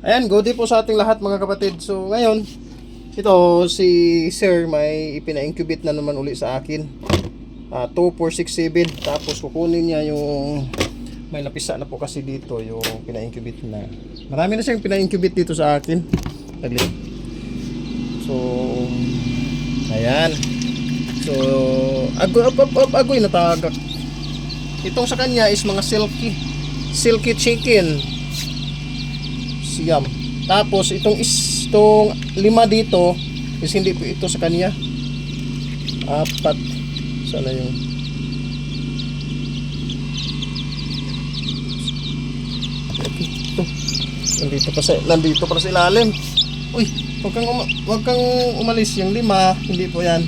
Ayan, good day po sa ating lahat mga kapatid. So ngayon, ito si Sir may ipina-incubate na naman uli sa akin. Ah, 2467 tapos kukunin niya yung may napisa na po kasi dito yung pina-incubate na. Marami na siyang pina-incubate dito sa akin. Saglit. So ayan. So agoy agoy natagak. Itong sa kanya is mga silky silky chicken siyam. Tapos itong itong lima dito is hindi po ito sa kanya. Apat. Sana yung ito. Nandito pa sa nandito pa sa ilalim. Uy, wag kang uma, wag kang umalis yung lima, hindi po 'yan.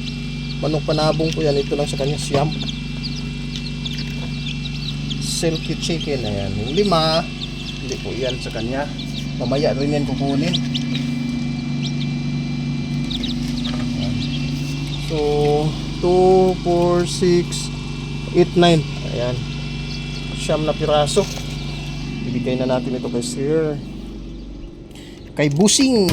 Manok panabong po 'yan. Ito lang sa kanya siyam. Silky chicken ayan. Yung lima, hindi po 'yan sa kanya. Mamaya rin yan kukunin. So, 2, 4, 6, 8, 9. Ayan. Siyam na piraso. Ibigay na natin ito kay Sir. Kay Busing.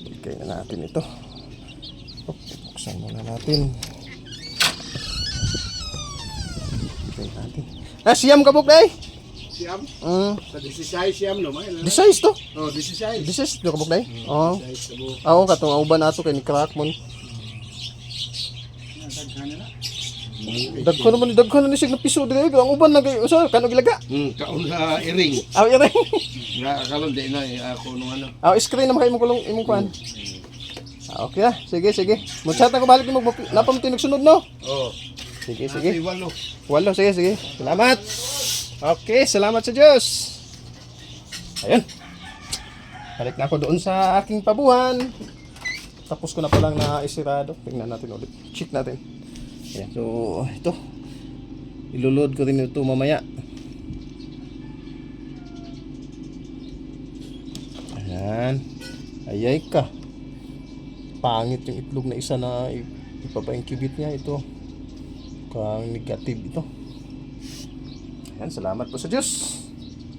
Ibigay na natin ito. Buksan muna natin. Ibigay natin. Ah, siyam kabuk na eh. Siam? Mm. Sa 16 siam no, may na. Di size to. Oh, 16. This is do kabuk na eh. Oo. 16 sa buo. Ako katong auban nato kay ni crack mon. Na. Dagko naman dagko na ni sig na piso dire ang uban na kay usa kano gilaga. Hmm, kaon sa iring. Aw ire. Nga karon di na eh, ako nung ano. Aw screen na kay mo kulong imong kuan. Ah, okay na. Sige, sige. Mo-chat ako balik mo napamti nagsunod no. Oh. Sige, Sige. walo. Walo, sige, sige. Salamat. Okay, salamat sa Diyos. Ayun. Balik na ako doon sa aking pabuhan. Tapos ko na palang na isirado. Tingnan natin ulit. Check natin. Ayan. So, ito. Ilulod ko rin ito mamaya. Ayan. Ayay ka. Pangit yung itlog na isa na i- ipapa-incubate niya. Ito. Kang negative ito. Ayan, salamat po sa Diyos.